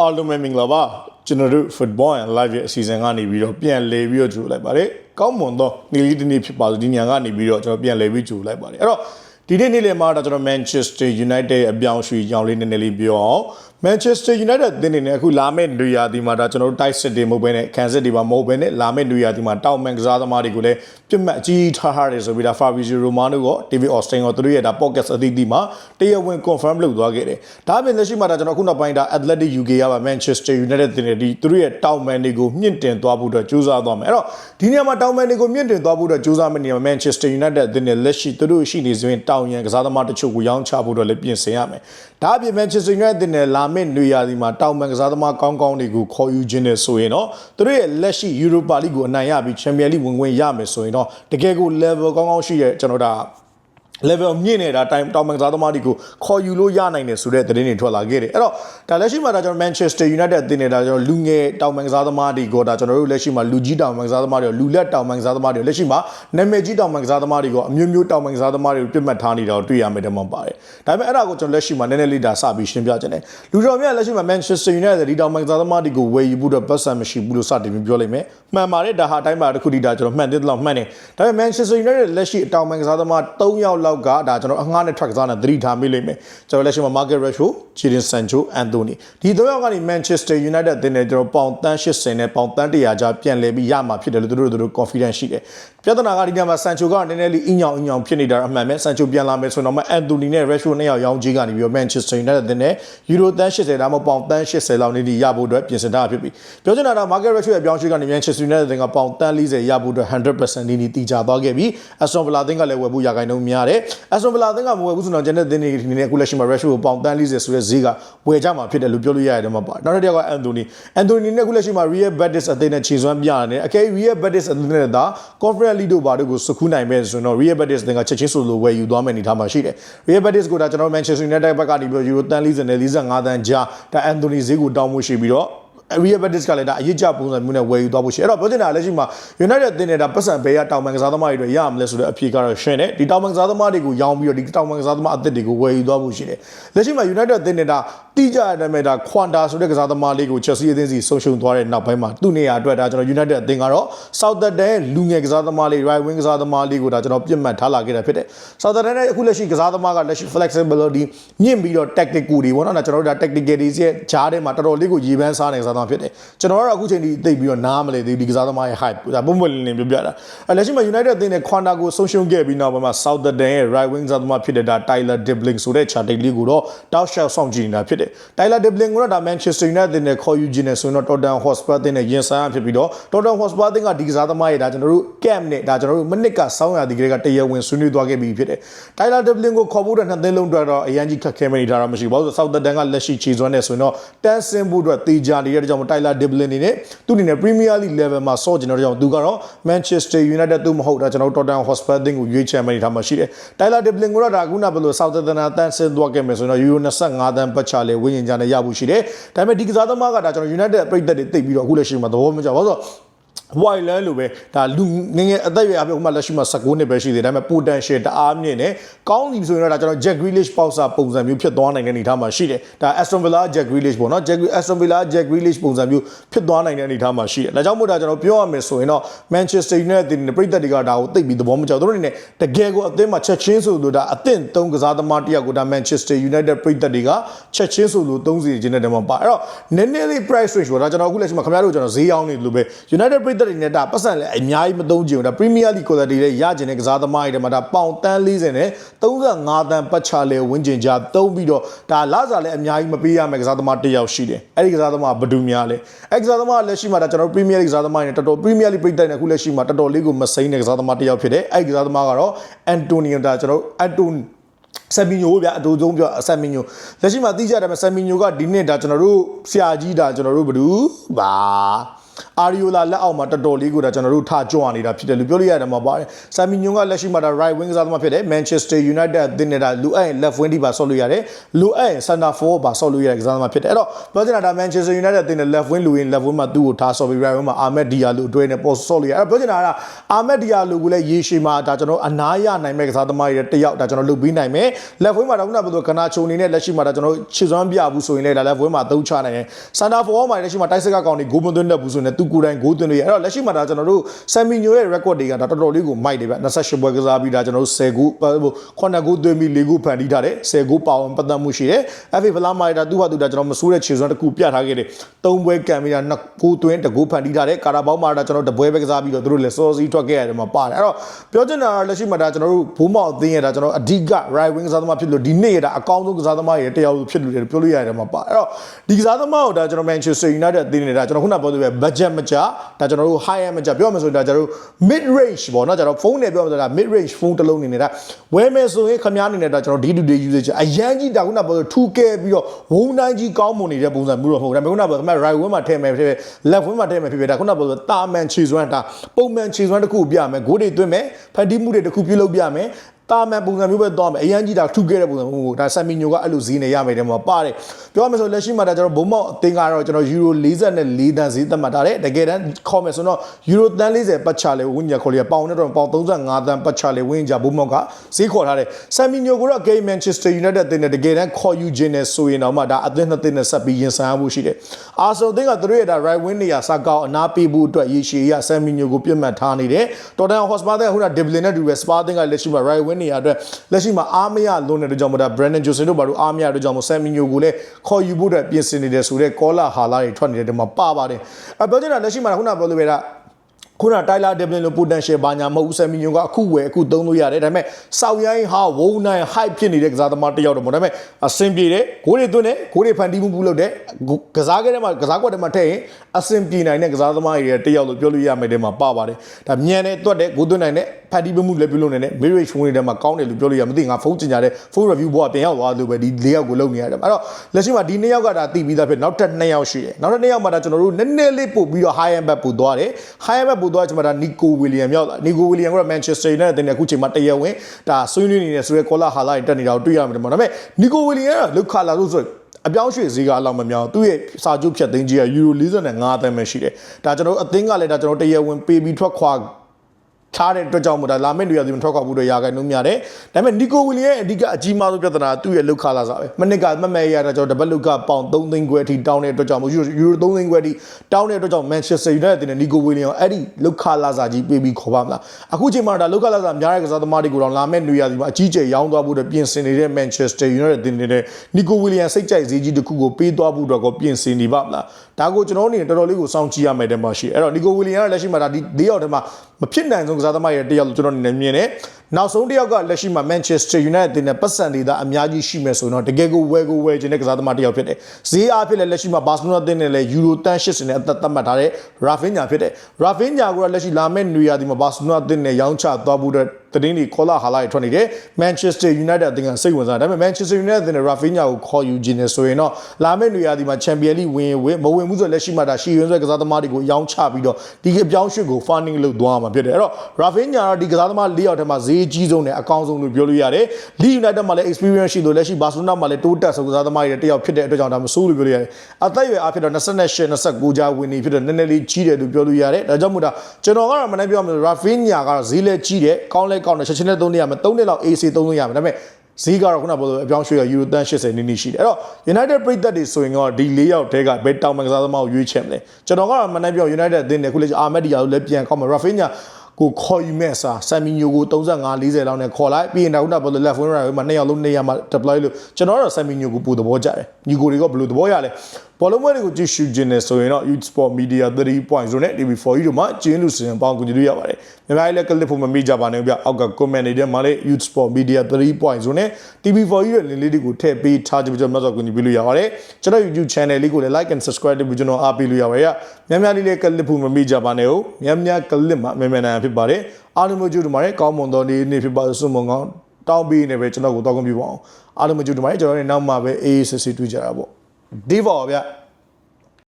အားလုံးပဲမင်္ဂလာပါကျွန်တော်တို့ football and live ရဲ့အစီအစဉ်ကနေပြီးတော့ပြန်လည်ပြီးတော့ကြိုလိုက်ပါတယ်ကောင်းမွန်သောနေ့လေးတစ်နေ့ဖြစ်ပါစို့ဒီညကနေပြီးတော့ကျွန်တော်ပြန်လည်ပြီးကြိုလိုက်ပါတယ်အဲ့တော့ဒီနေ့နေ့လည်မှာတော့ကျွန်တော် Manchester United ရဲ့အပြောင်းအရွှေ့ကြောင်းလေးနည်းနည်းလေးပြောအောင် Manchester United အသင်းနေနဲ့အခုလာမယ့်နေရာဒီမှာဒါကျွန်တော်တို့ tight city မဟုတ်ဘဲနဲ့ Kansas ဒီမှာမဟုတ်ဘဲနဲ့လာမယ့်နေရာဒီမှာတောက်မန်ကစားသမားတွေကိုလည်းပြတ်မှတ်အကြီးထားထားတယ်ဆိုပြီးဒါ Fabrizio Romano က David Austin ကသူတို့ရဲ့ဒါ podcast အသီးသီးမှာတရားဝင် confirm လုပ်သွားခဲ့တယ်ဒါပြင်လက်ရှိမှာဒါကျွန်တော်ခုနောက်ပိုင်းဒါ Athletic UK ကပါ Manchester United တင်တဲ့ဒီသူတို့ရဲ့တောက်မန်တွေကိုမြင့်တင်သွားဖို့အတွက်ကြိုးစားသွားမယ်အဲ့တော့ဒီနေရာမှာတောက်မန်တွေကိုမြင့်တင်သွားဖို့အတွက်ကြိုးစားမယ့်နေရာမှာ Manchester United တင်တဲ့လက်ရှိသူတို့ရှိနေစဉ်တောင်ရန်ကစားသမားတချို့ကိုရောင်းချဖို့အတွက်လည်းပြင်ဆင်ရမယ်ဒါအပြင် Manchester United တင်တဲ့လာမယ့်နေရာဒီမှာတောင်မန်ကစားသမားကောင်းကောင်းတွေကိုခေါ်ယူခြင်းနဲ့ဆိုရင်တော့သူတို့ရဲ့လက်ရှိ Europa League ကိုအနိုင်ရပြီး Champions League ဝင်ခွင့်ရမယ်ဆိုရင်တော့တကယ်ကို level ကောင်းကောင်းရှိတဲ့ကျွန်တော်ဒါ level မြင့်နေတာတိုင်တောင်မန်ကစားသမားတွေကိုခေါ်ယူလို့ရနိုင်တယ်ဆိုတဲ့သတင်းတွေထွက်လာခဲ့တယ်အဲ့တော့ဒါလက်ရှိမှာဒါကျွန်တော် Manchester United အသင်းနေတာကျွန်တော်လူငယ်တောင်မန်ကစားသမားတွေကိုဒါကျွန်တော်တို့လက်ရှိမှာလူကြီးတောင်မန်ကစားသမားတွေလူလက်တောင်မန်ကစားသမားတွေလက်ရှိမှာနာမည်ကြီးတောင်မန်ကစားသမားတွေကိုအမျိုးမျိုးတောင်မန်ကစားသမားတွေကိုပြစ်မှတ်ထားနေတာကိုတွေ့ရမယ်တဲ့မှာပါတယ်ဒါပေမဲ့အဲ့ဒါကိုကျွန်တော်လက်ရှိမှာနည်းနည်းလေးဒါစပြီးရှင်းပြချင်တယ်လူတော်များလက်ရှိမှာ Manchester United ဒီတောင်မန်ကစားသမားတွေကိုဝယ်ယူဖို့တော့ပတ်စံမရှိဘူးလို့စတင်ပြီးပြောလိုက်မယ်မှန်ပါတယ်ဒါဟာအတိုင်းပါတစ်ခုဒီဒါကျွန်တော်မှန်တယ်တော့မှန်တယ်ဒါပေမဲ့ Manchester United လက်ရှိတောင်မန်ကစားသမား3ယောက်လောက်ကဒါကျွန်တော်အငှားနဲ့ track ကစားနေသတိထားမိလိမ့်မယ်ကျွန်တော်လက်ရှိမှာ Market Rashford, Jadon Sancho, Anthony ဒီ၃ယောက်ကနေ Manchester United တင်တဲ့ကျွန်တော်ပေါင်တန်း80နဲ့ပေါင်တန်း100ကြားပြန်လဲပြီးရမှာဖြစ်တယ်လို့သူတို့တို့ confidence ရှိတယ် ပြဿနာကဒီညမှာ Sancho ကနည်းနည်းလေးအညောင်အညောင်ဖြစ်နေတာအမှန်ပဲ Sancho ပြန်လာမယ်ဆိုတော့မှ Anthony နဲ့ Rashford နှစ်ယောက်ရောင်းကြီးကနေပြီးတော့ Manchester United တင်တဲ့ Euro တန်း80ဒါမှမဟုတ်ပေါင်တန်း80လောက်နေဒီရဖို့အတွက်ပြင်ဆင်ထားဖြစ်ပြီပြောချင်တာက Market Rashford ရဲ့ပြောင်းရွှေ့ကနေ Manchester United တင်ကပေါင်တန်း40ရဖို့အတွက်100%နေနေတီချသွားခဲ့ပြီ Aston Villa တင်ကလည်းဝယ်ဖို့ရာဂိုင်းနှုန်းများတယ် Aston Villa တင်ကမဝယ်ဘူးဆိုတော့ကျန်တဲ့တင်တွေဒီနေ့အခုလက်ရှိမှာ Rashford ကိုပေါင်တန်း40ဆိုတဲ့ဈေးကဝယ်ကြမှာဖြစ်တယ်လို့ပြောလို့ရတယ်မှာပါနောက်တစ်ယောက်က Anthony Anthony နဲ့အခုလက်ရှိမှာ Real Betis အသင်းနဲ့ခြေစွမ်းပြရတယ်အကယ် Real Betis အသင်းနဲ့ဒါ Conference League တို့ဘာတို့ကိုစကူးနိုင်မဲ့ဆိုတော့ Real Betis အသင်းကချက်ချင်းဆိုလိုဝယ်ယူသွားမယ်အနေထားမှာရှိတယ် Real Betis ကိုဒါကျွန်တော် Manchester United ဘက်ကနေပြီး Euro တန်း40နဲ့45တန်းကြားဒါ Anthony ဈေးကိုတောင်းမှုရှိပြီးတော့ Real Betis ကလည်းဒါအရေးကြပုံစံမျိုးနဲ့ဝယ်ယူသွားဖို့ရှိအဲ့တော့ပြောချင်တာလက်ရှိမှာ United တင်နေတာပတ်စံဘယ်ကတောင်ပန်ကစားသမားတွေရရမလဲဆိုတဲ့အဖြေကတော့ရှင်းတယ်ဒီတောင်ပန်ကစားသမားတွေကိုရောင်းပြီးတော့ဒီတောင်ပန်ကစားသမားအသစ်တွေကိုဝယ်ယူသွားဖို့ရှိတယ်လက်ရှိမှာ United တင်နေတာတိကျတဲ့အတိုင်းပဲဒါ Quanta ဆိုတဲ့ကစားသမားလေးကို Chelsea အသင်းစီဆုံးရှုံးသွားတဲ့နောက်ပိုင်းမှာသူ့နေရာအတွက်ဒါကျွန်တော် United အသင်းကတော့ Southampton လူငယ်ကစားသမားလေး right wing ကစားသမားလေးကိုဒါကျွန်တော်ပြစ်မှတ်ထားလာခဲ့တာဖြစ်တယ် Southampton ရဲ့အခုလက်ရှိကစားသမားကလက်ရှိ flexibility မြင့်ပြီးတော့ tactical တွေပေါ့နော်ဒါကျွန်တော်တို့ဒါ tactical တွေရဲ့ဂျားထဲမှာတော်တော်လေးကိုရေပန်းစားနေကစားသမားဖြစ်တယ်ကျွန်တော်ကတော့အခုချိန်ထိသိပြီးတော့နားမလဲသေးဘူးဒီကစားသမားရဲ့ hype ဒါပုံမှန်လင်းလင်းပြောပြတာအဲလက်ရှိမှာ United အသင်းနဲ့ Quanta ကိုဆုံးရှုံးခဲ့ပြီးနောက်ပိုင်းမှာ Southampton ရဲ့ right wing ကစားသမားဖြစ်တဲ့ဒါ Tyler Dibling ဆိုတဲ့ charting လေးကိုတော့ တောက်လျှောက်ဆောင်ကြည့်နေတာဖြစ်တယ် Tyler Dibling ကိုတော့ဒါ Manchester United နဲ့ခေါ်ယူခြင်းနဲ့ဆိုရင်တော့ Tottenham Hotspur အသင်းနဲ့ရင်ဆိုင်ရဖြစ်ပြီးတော့ Tottenham Hotspur အသင်းကဒီကစားသမားရဲ့ဒါကျွန်တော်တို့ camp နဲ့ဒါကျွန်တော်တို့မနစ်ကစောင်းရသည်ကလေးကတရားဝင်ဆွေးနွေးသွားခဲ့ပြီးဖြစ်တယ် Tyler Dibling ကိုခေါ်ဖို့တဲ့နှစ်သိန်းလုံးအတွက်တော့အရင်ကြီးခက်ခဲမနေတာတော့မရှိပါဘူးဆိုတော့ Southampton ကလက်ရှိခြေစွမ်းနဲ့ဆိုရင်တော့တန်းဆင်းဖို့အတွက်တေချာနေတဲ့ကြောင့် Tyler Dibling နေနဲ့သူအနေနဲ့ Premier League level မှာစော့ကျင်တဲ့ကြောင့်သူကတော့ Manchester United သူမဟုတ်တာကျွန်တော်တို့ Tottenham Hotspur အသင်းကိုရွေးချယ်မယ်နေတာမှရှိတယ် Tyler Dibling ကိုတော့ဒါခုနဘယ်လို Southampton တန်းဆင်းသွားခဲ့မယ်ဆိုရင်တော့ Euro 25တန်းပတ်ချလေဝင်းရင်ကြနဲ့ရဖို့ရှိတယ်ဒါပေမဲ့ဒီကစားသမားကဒါကျွန်တော် United ပြည်သက်တွေတိတ်ပြီးတော့အခုလက်ရှိမှာသဘောမကျပါဘူးဆိုတော့ white land လို့ပဲဒါလူငငယ်အသက်အရွယ်အပြင်ဥပမာလက်ရှိမှာ19နှစ်ပဲရှိသေးတယ်ဒါပေမဲ့ potential တအားမြင့်တယ်ကောင်းပြီဆိုရင်တော့ဒါကျွန်တော် Jack Grealish ပေါက်စာပုံစံမျိုးဖြစ်သွားနိုင်တဲ့အနေအထားမှာရှိတယ်ဒါ Aston Villa Jack Grealish ပေါ့နော် Jack Aston Villa Jack Grealish ပုံစံမျိုးဖြစ်သွားနိုင်တဲ့အနေအထားမှာရှိတယ်ဒါကြောင့်မို့ဒါကျွန်တော်ပြောရမယ်ဆိုရင်တော့ Manchester United နဲ့ပြည်သက်တွေကဒါကိုသိပ်ပြီးသဘောမကျဘူးသူတို့အနေနဲ့တကယ်ကိုအသင်းမှာချက်ချင်းဆိုလို့ဒါအသင့်သုံးကစားသမားတယောက်ကိုဒါ Manchester United ပြည်သက်တွေကချက်ချင်းဆိုလို့သုံးစီခြင်းတဲ့တည်းမှာပါအဲ့တော့နည်းနည်းလေး price range ပေါ့ဒါကျွန်တော်အခုလက်ရှိမှာခင်ဗျားတို့ကျွန်တော်ဈေးအောင်နေလို့ပဲ United ပြည်သက်တွေနဲ့ဒါပတ်စံလည်းအများကြီးမသုံးကြဘူးဒါ Premier League quality တွေရကျင်တဲ့ကစားသမားတွေထဲမှာဒါပေါင်တန်း40နဲ့35တန်းပတ်ချလဲဝင်းကျင်ကြသုံးပြီးတော့ဒါလစာလည်းအများကြီးမပေးရမယ့်ကစားသမားတစ်ယောက်ရှိတယ်အဲ့ဒီကစားသမားဘယ်သူများလဲအဲ့ကစားသမားလက်ရှိမှာဒါကျွန်တော် Premier League ကစားသမားတွေနဲ့တော်တော် Premier League ပြည်သက်နဲ့အခုလက်ရှိမှာတော်တော်လေးကိုမစိမ့်တဲ့ကစားသမားတစ်ယောက်ဖြစ်တယ်အဲ့ဒီကစားသမားကတော့ Antonio ဒါကျွန်တော် Antonio ဆမ်မီညိုဗျာအတူဆုံးပြောဆမ်မီညိုလက်ရှိမှာသိကြတယ်ဆမ်မီညိုကဒီနှစ်ဒါကျွန်တော်တို့ဆရာကြီးဒါကျွန်တော်တို့ဘယ်သူပါ အာရီယိုလာလက်အောက်မှာတော်တော်လေးကိုဒါကျွန်တော်တို့ထားကြွနေတာဖြစ်တယ်လို့ပြောလို့ရတယ်မှာပါတယ်ဆာမီညွန်ကလက်ရှိမှာဒါ right wing ကစားသမားဖြစ်တယ် Manchester United အသင်းနဲ့ဒါလူအပ်ရင် left wing ဒီပါဆော့လို့ရတယ်လူအပ်ရင် center forward ပါဆော့လို့ရတဲ့ကစားသမားဖြစ်တယ်အဲ့တော့ပြောချင်တာဒါ Manchester United အသင်းနဲ့ left wing လူရင် left wing မှာသူ့ကိုထားဆော့ပြီး right wing မှာ Ahmed Diallo အတွဲနဲ့ပေါ်ဆော့လို့ရအဲ့တော့ပြောချင်တာက Ahmed Diallo ကိုလည်းရေရှည်မှာဒါကျွန်တော်အနားရနိုင်မဲ့ကစားသမားတွေတယောက်ဒါကျွန်တော်လုပ်ပြီးနိုင်မယ် left wing မှာတော့ခုနကပြောကနာချုံနေနဲ့လက်ရှိမှာဒါကျွန်တော်ခြေစွမ်းပြဘူးဆိုရင်လည်းဒါ left wing မှာသုံးချနိုင်တယ် center forward မှာလက်ရှိမှာတိုက်စက်ကကောင်တွေဂိုးမသွင်းတတ်ဘူးဆိုရင်သူကိုယ်တိုင်ဂိုးသွင်းလို့ရအဲ့တော့လက်ရှိမှာဒါကျွန်တော်တို့ Sammy Nyo ရဲ့ record တွေကဒါတော်တော်လေးကိုမိုက်တယ်ဗျ28ပွဲကစားပြီးဒါကျွန်တော်တို့10ဂိုး9ဂိုးသွင်းပြီး4ဂိုးဖန်တီးထားတယ်10ဂိုးပါဝင်ပတ်သက်မှုရှိတယ် FA ဖလားမှာဒါသူ့ဟာသူဒါကျွန်တော်မဆိုးတဲ့ခြေစွမ်းတစ်ခုပြထားခဲ့တယ်3ပွဲကန်ပြီးဒါ2ဂိုးသွင်း1ဂိုးဖန်တီးထားတယ်ကာရာဘောင်းမှာဒါကျွန်တော်တပွဲပဲကစားပြီးတော့သူတို့လည်းစောစီးထွက်ခဲ့ရတယ်မှာပါတယ်အဲ့တော့ပြောချင်တာကလက်ရှိမှာဒါကျွန်တော်တို့ဘိုးမောက်အသင်းရဲ့ဒါကျွန်တော်အဓိက right wing ကစားသမားဖြစ်လို့ဒီနေ့ရတာအကောင်းဆုံးကစားသမားရဲ့တယောက်ဖြစ်လို့ပြောလို့ရတယ်မှာပါအဲ့တော့ဒီကစားသမားကိုဒါကျွန်တော် Manchester United အသင်းနေတာကျွန်တော်ခုနပြောသလိုပဲ budget မကြဒါကျွန်တော်တို့ high end မကြပြောမှဆိုရင်ဒါကျွန်တော်တို့ mid range ပေါ့နော်ကျွန်တော်ဖုန်းနဲ့ပြောမှဆိုတာ mid range ဖုန်းတစ်လုံးနေနေတာဝယ်မယ်ဆိုရင်ခမားနေနေတာကျွန်တော် day to day usage အရန်ကြီးဒါခုနပြောထူကဲပြီးတော့ဝုန်းတိုင်းကြီးကောင်းမွန်နေတဲ့ပုံစံမျိုးတော့မဟုတ်ဘူးဒါပေမဲ့ခုနပြောခမား right wing မှာထည့်မယ်ဖြစ်ဖြစ် left wing မှာထည့်မယ်ဖြစ်ဖြစ်ဒါခုနပြောတာမန်ခြေစွမ်းဒါပုံမှန်ခြေစွမ်းတစ်ခုပြမယ်ဂိုးတွေသွင်းမယ်ဖန်တီးမှုတွေတစ်ခုပြုလုပ်ပြမယ် တာမန်ပုံစံမျိုးပဲသွားမယ်အရန်ကြီးတာထူခဲ့တဲ့ပုံစံမျိုးဒါဆမ်မီညိုကအဲ့လိုဈေးနေရမယ်တဲ့မှာပါတယ်ပြောရမယ်ဆိုလက်ရှိမှာဒါကျွန်တော်ဘုံမောက်အသင်းကတော့ကျွန်တော်ယူရို44တန်းဈေးသတ်မှတ်ထားတယ်တကယ်တမ်းခေါ်မယ်ဆိုတော့ယူရိုတန်း40ပတ်ချလေဝင်းညာခေါ်လေပေါင်နဲ့တော့ပေါင်35တန်းပတ်ချလေဝင်းညာဘုံမောက်ကဈေးခေါ်ထားတယ်ဆမ်မီညိုကတော့ဂိမ်းမန်ချက်စတာယူနိုက်တက်အသင်းနဲ့တကယ်တမ်းခေါ်ယူခြင်းနဲ့ဆိုရင်တော့မှဒါအသင်းနှစ်သင်းနဲ့ဆက်ပြီးရင်ဆိုင်မှုရှိတယ်အာဆိုအသင်းကသူတို့ရဲ့ဒါ right wing နေရာစကောက်အနာပေးဖို့အတွက်ရေရှည်ရဆမ်မီညိုကိုပြတ်မှတ်ထားနေတယ်တော်တန်ဟော့စပါတဲ့ခုနဒစ်ဘလင်နဲ့တူပဲစပါတင်ကလက်ရှိမှာ right wing နေရာအတွက်လက်ရှိမှာအားမရလွန်တဲ့ကြောင့်မို့ဒါ Brandon Johnson တို့ဘာလို့အားမရတဲ့ကြောင့်မို့ Sam Minyo ကိုလည်းခေါ်ယူဖို့အတွက်ပြင်ဆင်နေတယ်ဆိုတော့ကောလာဟာလာတွေထွက်နေတဲ့တမှာပါပါတယ်အပြောချင်တာလက်ရှိမှာခုနပြောလို့ပဲဒါခုနတိုင်လာဒက်ဘလင်လို potential ဘာညာမဟုတ်ဘူးဆယ်မီညွန်ကအခုဝယ်အခုသုံးလို့ရတယ်ဒါပေမဲ့စောက်ရိုင်းဟာဝုံနိုင် hype ဖြစ်နေတဲ့ကစားသမားတစ်ယောက်တော့မဟုတ်ဒါပေမဲ့အဆင်ပြေတယ်ဂိုးတွေသွင်းတယ်ဂိုးတွေဖန်တီးမှုပြုလုပ်တယ်ကစားခဲ့တဲ့မှာကစားကွက်ထဲမှာထည့်ရင်အဆင်ပြေနိုင်တဲ့ကစားသမားတွေတစ်ယောက်လို့ပြောလို့ရမယ်တဲ့မှာပါပါတယ်ဒါမြန်တယ်တွတ်တယ်ဂိုးသွင်းနိုင်တယ် ဖန်တီးမှုလည်းပြုလုပ်နိုင်တယ် mirage ဖုန်းတွေထဲမှာကောင်းတယ်လို့ပြောလို့ရမသိငါဖုန်းကျင်ကြတဲ့ full review ဘောကပြန်ရောက်သွားလို့ပဲဒီ၄ယောက်ကိုလုပ်နေရတယ်အဲ့တော့လက်ရှိမှာဒီ၂ယောက်ကဒါတည်ပြီးသားဖြစ်နောက်ထပ်၂ယောက်ရှိတယ်နောက်ထပ်၂ယောက်မှာဒါကျွန်တော်တို့နည်းနည်းလေးပို့ပြီးတော့ high end back ပို့သွားတယ် high end back ပို့သွားချင်မှာဒါ Nico William ရောက်လာ Nico William ကတော့ Manchester United တဲ့အခုချိန်မှာတရားဝင်ဒါဆွေးနွေးနေတယ်ဆိုရဲ Cola Hala တွေတက်နေတာကိုတွေ့ရမှာဒါပေမဲ့ Nico William ကလောက်ခလာလို့ဆိုအပြောင်းရွှေ့ဈေးကအလောက်မမြောင်သူ့ရဲ့စာချုပ်ဖြတ်သိမ်းကြီးကယူရို45သန်းပဲရှိတယ်ဒါကျွန်တော်အသင်းကလည်းဒါကျွန်တော်တရားဝင်ပေးပြီးထွက်ခွာ ထားတဲ့အတွက်ကြောင့်မို့ဒါလာမယ့်လူရသည်မထွက်ခွာဘူးတော့ရာခိုင်နှုန်းများတယ်ဒါပေမဲ့နီကိုဝီလီရဲ့အဓိကအကြီးမားဆုံးပြဿနာသူ့ရဲ့လောက်ခလာစားပဲမနစ်ကမမဲ့ရတာကျွန်တော်တပတ်လောက်ကပေါင်3သိန်းခွဲအထိတောင်းတဲ့အတွက်ကြောင့်မို့ယူရို3သိန်းခွဲအထိတောင်းတဲ့အတွက်ကြောင့်မန်ချက်စတာယူနိုက်တက်နဲ့နီကိုဝီလီယံအဲ့ဒီလောက်ခလာစားကြီးပေးပြီးခေါ်ပါမလားအခုချိန်မှာဒါလောက်ခလာစားများတဲ့ကစားသမားတွေကိုတော့လာမယ့်လူရသည်မှာအကြီးကျယ်ရောင်းသွားဖို့အတွက်ပြင်ဆင်နေတဲ့မန်ချက်စတာယူနိုက်တက်တင်နေတဲ့နီကိုဝီလီယံစိတ်ကြိုက်ဈေးကြီးတစ်ခုကိုပေးသွားဖို့အတွက်ကိုပြင်ဆင်နေပါမလားဒါကိုကျွန်တော်အနေနဲ့တော်တော်လေးကိုစောင့်ကြည့်ရမယ်တဲ့မှာရှိအဲ့တော့နီကိုဝီလီယံကလက်ရှိမှာဒါဒီ၄ယောက်ထဲမှာမဖြစ်နိုင်ဆုံးကစားသမားရဲ့တယောက်လို့ကျွန်တော်အနေနဲ့မြင်တယ်နောက်ဆုံးတစ်ယောက်ကလက်ရှိမှာ Manchester United နဲ့ပတ်စံနေတာအများကြီးရှိမယ်ဆိုတော့တကယ်ကိုဝယ်ကိုဝယ်ခြင်းတဲ့ကစားသမားတစ်ယောက်ဖြစ်တယ်။ဈေးအားဖြင့်လည်းလက်ရှိမှာ Barcelona အသင်းနဲ့လည်း Euro တန်း80နဲ့အသက်သတ်မှတ်ထားတဲ့ Rafinha ဖြစ်တယ်။ Rafinha ကလက်ရှိလာမယ့်နေရာဒီမှာ Barcelona အသင်းနဲ့ရောင်းချသွားဖို့တဲ့ တင်းဒီခေါ်လာဟာလာတွေထွက်နေတယ် Manchester United အသင်းကစိတ်ဝင်စားတယ်ဒါပေမဲ့ Manchester United အသင်းနဲ့ Rafinha ကိုခေါ်ယူခြင်းနဲ့ဆိုရင်တော့လာမယ့်နေရာဒီမှာ Champions League ဝင်ဝင်မဝင်ဘူးဆိုလက်ရှိမှာဒါရှီယွန်းဆွဲကစားသမားတွေကိုရောင်းချပြီးတော့ဒီအပြောင်းရွှေ့ကို funding လုပ်သွားမှာဖြစ်တယ်အဲ့တော့ Rafinha ကတော့ဒီကစားသမား၄ယောက်ထဲမှာဈေးအကြီးဆုံးနဲ့အကောင်းဆုံးလို့ပြောလို့ရတယ် Leeds United မှာလည်း experience ရှိလို့လက်ရှိ Barcelona မှာလည်းတိုးတက်ဆုံးကစားသမားတွေတယောက်ဖြစ်တဲ့အတွက်ကြောင့်ဒါမဆိုးလို့ပြောလို့ရတယ်အသက်အရွယ်အားဖြင့်တော့28 29ကြာဝင်နေဖြစ်တော့နည်းနည်းလေးကြီးတယ်လို့ပြောလို့ရတယ်ဒါကြောင့်မို့ဒါကျွန်တော်ကတော့မနေ့ပြောမယ် Rafinha ကတော့ဈေးလည်းကြီးတယ်ကောင်းလဲကောင်းတယ်ချက်ချင်းနဲ့သုံးနေရမယ်3နှစ်လောက် AC သုံးလို့ရမယ်ဒါပေမဲ့ဈေးကတော့ခုနကပြောလို့အပြောင်းရွှေ့ရယူရိုတန်80နီးနီးရှိတယ်အဲ့တော့ United ပြည်သက်တွေဆိုရင်တော့ဒီ၄ယောက်တဲကဘယ်တောင်မန်ကစားသမားကိုရွေးချယ်မလဲကျွန်တော်ကတော့မနေ့ပြော United အသင်းနဲ့ခုလေအာမက်ဒီယာကိုလည်းပြန်ကောက်မယ် Rafinha ကိုခေါ်ယူမဲ့စာဆမ်မီညိုကို35 40လောက်နဲ့ခေါ်လိုက်ပြီးရင်တော့ခုနကပြောလို့ left wing right wing မှာနှစ်ယောက်လုံးနေရာမှာ deploy လို့ကျွန်တော်တော့ဆမ်မီညိုကိုပို့သဘောကျတယ်ညီကိုတွေကဘယ်လိုသဘောရလဲဘောလုံးပွဲတွေကိုကြည့်ရှုခြင်းနဲ့ဆိုရင်တော့ Youth Sport Media 3.0နဲ့ TV4 တို့မှာကျင်းလူစင်ပေါင်းကူညီလို့ရပါတယ်။မြန်မာပြည်လည်း clip ဖို့မမိကြပါနဲ့ဗျ။အောက်က comment တွေထဲမှာလည်း Youth Sport Media 3.0နဲ့ TV4 ရဲ့ link လေးတွေကိုထည့်ပေးထားကြပြီးတော့မှတော့ကူညီပေးလို့ရပါတယ်။ကျွန်တော် YouTube channel လေးကိုလည်း like and subscribe လုပ်ပြီးကျွန်တော်အားပေးလို့ရပါတယ်။များများလေးလည်း clip ဖို့မမိကြပါနဲ့ဟုတ်။များများ clip မှာမြန်မြန်နိုင်ဖြစ်ပါတယ်။အားလုံးမကြိုးတူပါတယ်။ကောင်းမွန်သောနေ့နေ့ဖြစ်ပါစွမွန်ကောင်းတောင်းပေးနေပဲကျွန်တော်ကိုတောင်းခွင့်ပြုပါအောင်။အားလုံးမကြိုးတူပါတယ်ကျွန်တော်လည်းနောက်မှပဲအေးအေးဆေးဆေးတွေ့ကြတာပေါ့။ ဒီပါဗျ။